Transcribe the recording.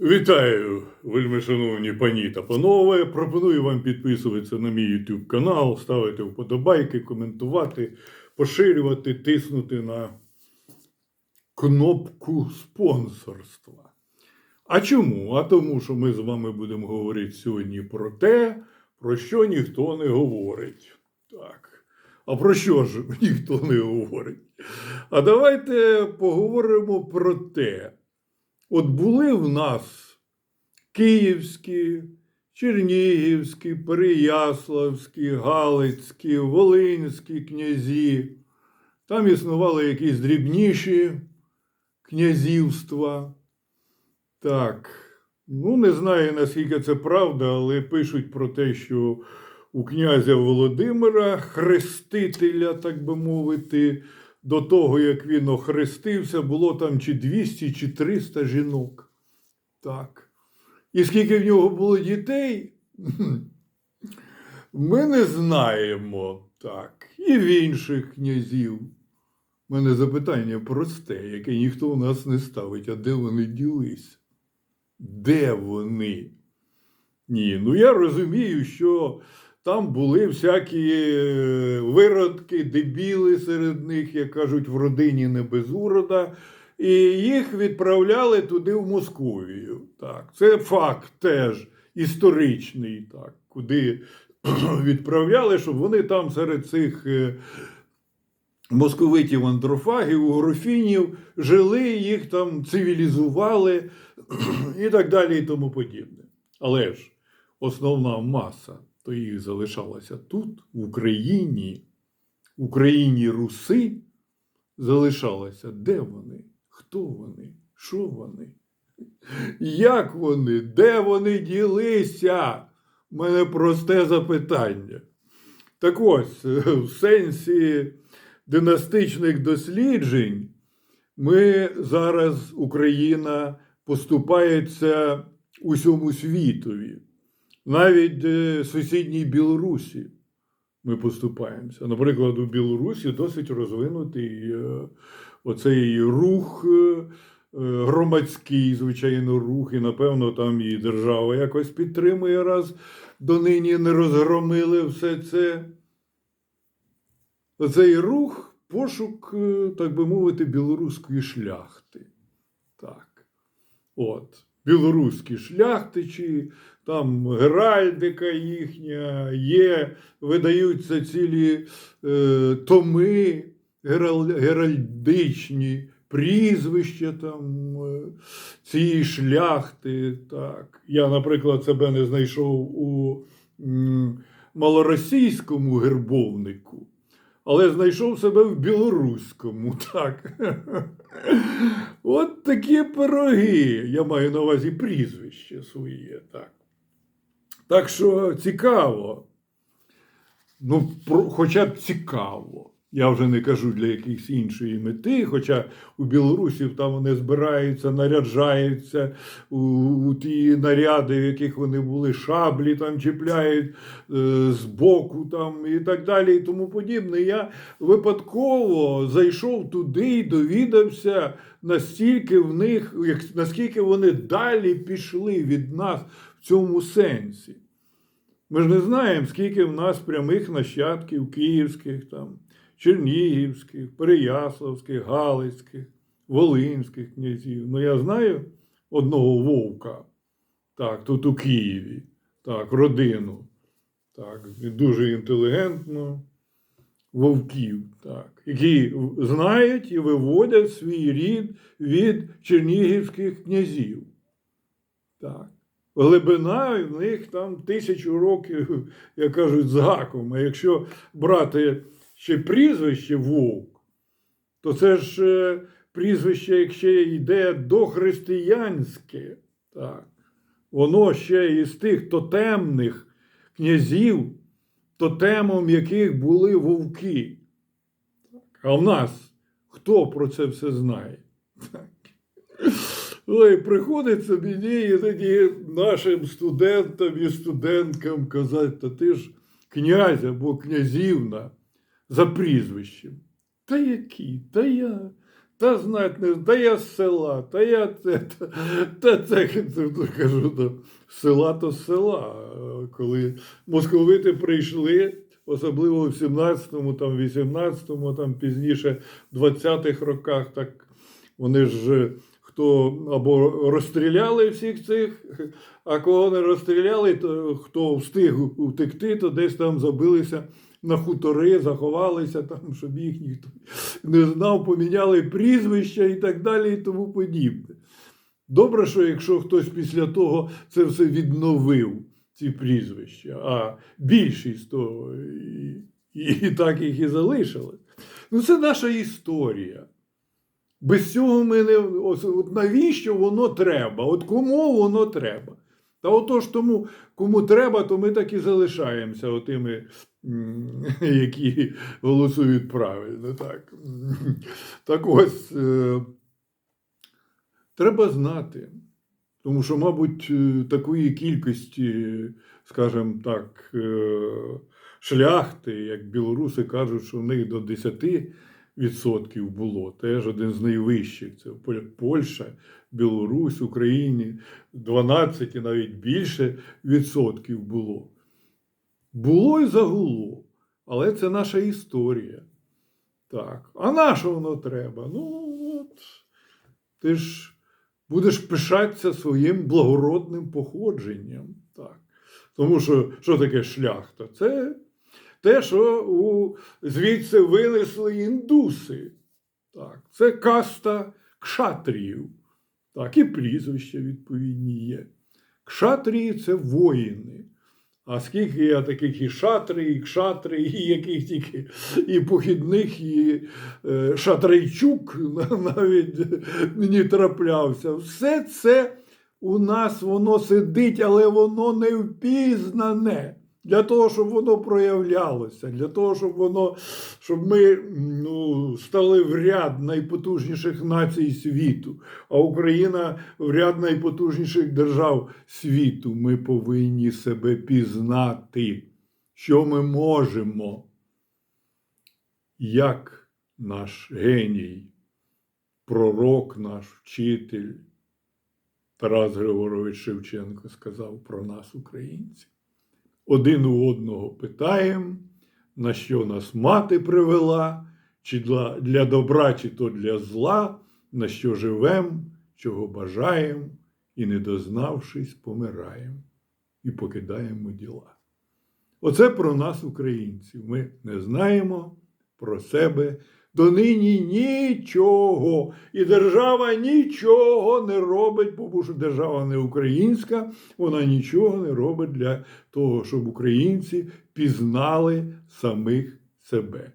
Вітаю, вельми шановні пані та панове. Пропоную вам підписуватися на мій YouTube канал, ставити вподобайки, коментувати, поширювати, тиснути на кнопку спонсорства. А чому? А тому, що ми з вами будемо говорити сьогодні про те, про що ніхто не говорить. Так. А про що ж ніхто не говорить? А давайте поговоримо про те. От були в нас київські, чернігівські, переяславські, галицькі, волинські князі. Там існували якісь дрібніші князівства. Так, ну не знаю, наскільки це правда, але пишуть про те, що у князя Володимира, хрестителя, так би мовити, до того, як він охрестився, було там чи 200, чи 300 жінок. Так. І скільки в нього було дітей, ми не знаємо. Так. І в інших князів. У мене запитання просте, яке ніхто у нас не ставить. А де вони ділись? Де вони? Ні, ну я розумію, що там були всякі е, виродки, дебіли серед них, як кажуть, в родині не без урода, і їх відправляли туди в Московію. Так, це факт теж історичний, так, куди відправляли, щоб вони там серед цих е, московитів андрофагів, угрофінів жили, їх там цивілізували і так далі, і тому подібне. Але ж основна маса то їх залишалася тут, в Україні, в Україні Руси залишалася. Де вони? Хто вони? Що вони? Як вони? Де вони ділися? У мене просте запитання. Так ось, в сенсі династичних досліджень, ми зараз, Україна, поступається усьому світові навіть е, сусідній Білорусі ми поступаємося. Наприклад, у Білорусі досить розвинутий е, оцей рух, е, громадський, звичайно, рух, і, напевно, там і держава якось підтримує, раз донині не розгромили все це. Оцей рух пошук, так би мовити, білоруської шляхти. Так. От. Білоруські шляхтичі, там геральдика їхня, є, видаються цілі е, томи геральдичні, прізвища там е, цієї шляхти. Так. Я, наприклад, себе не знайшов у м, малоросійському гербовнику. Але знайшов себе в білоруському, так. От такі пироги. Я маю на увазі прізвище своє, так. Так що цікаво. Ну, про, хоча б цікаво. Я вже не кажу для якихось іншої мети, хоча у білорусів там вони збираються, наряджаються у, у ті наряди, в яких вони були, шаблі там чіпляють е, з боку там і так далі, і тому подібне. Я випадково зайшов туди і довідався, настільки в них, як, наскільки вони далі пішли від нас цьому сенсі. Ми ж не знаємо, скільки в нас прямих нащадків київських, там, чернігівських, переяславських, галицьких, волинських князів. Ну, я знаю одного вовка, так, тут у Києві, так, родину, так, дуже інтелігентно, вовків, так, які знають і виводять свій рід від чернігівських князів. Так. Глибина в них там тисячу років, як кажуть, з гаком. А якщо брати ще прізвище Вовк, то це ж е, прізвище, якщо йде дохристиянське, так, воно ще із тих тотемних князів, тотемом яких були вовки. А в нас хто про це все знає? Так. Ой, приходиться мені і тоді нашим студентам і студенткам казати, та ти ж князь або князівна за прізвищем. Та які? Та я Та знать не, та я з села, та я це, та, та це, це, кажу, то, села то села. Коли московити прийшли, особливо в 17-му, там, 18-му, там пізніше, в 20-х роках, так вони ж хто або розстріляли всіх цих, а кого не розстріляли, то хто встиг утекти, то десь там забилися на хутори, заховалися там, щоб їх ніхто не знав, поміняли прізвища і так далі, і тому подібне. Добре, що якщо хтось після того це все відновив, ці прізвища, а більшість то і, і так їх і залишилось. Ну, це наша історія. Без цього ми не. От навіщо воно треба? От кому воно треба? Та отож тому, кому треба, то ми так і залишаємося отими, які голосують правильно. Так, так ось е, треба знати. Тому що, мабуть, е, такої кількості, скажімо так, е, шляхти, як білоруси кажуть, що в них до 10% було, теж один з найвищих. Це Польща, Білорусь, Україні 12 і навіть більше відсотків було. Було і загуло, але це наша історія. Так. А на що воно треба? Ну, от, ти ж будеш пишатися своїм благородним походженням. Так. Тому що що таке шляхта? Це те, що у, звідси винесли індуси. Так. Це каста кшатріїв. Так, і прізвища відповідні є. Кшатрії це воїни. А скільки я таких і шатри, і кшатри, і яких тільки і похідних, і е, Шатрайчук навіть мені траплявся. Все це у нас воно сидить, але воно не впізнане. Для того, щоб воно проявлялося, для того, щоб воно, щоб ми ну, стали в ряд найпотужніших націй світу, а Україна в ряд найпотужніших держав світу. Ми повинні себе пізнати, що ми можемо як наш геній, пророк наш, вчитель Тарас Григорович Шевченко сказав про нас, українців. Один у одного питаємо, на що нас мати привела, чи для, для добра, чи то для зла, на що живем, чого бажаємо, і, не дознавшись, помираємо і покидаємо діла. Оце про нас, українців. Ми не знаємо про себе донині нічого. І держава нічого не робить, бо що держава не українська, вона нічого не робить для того, щоб українці пізнали самих себе.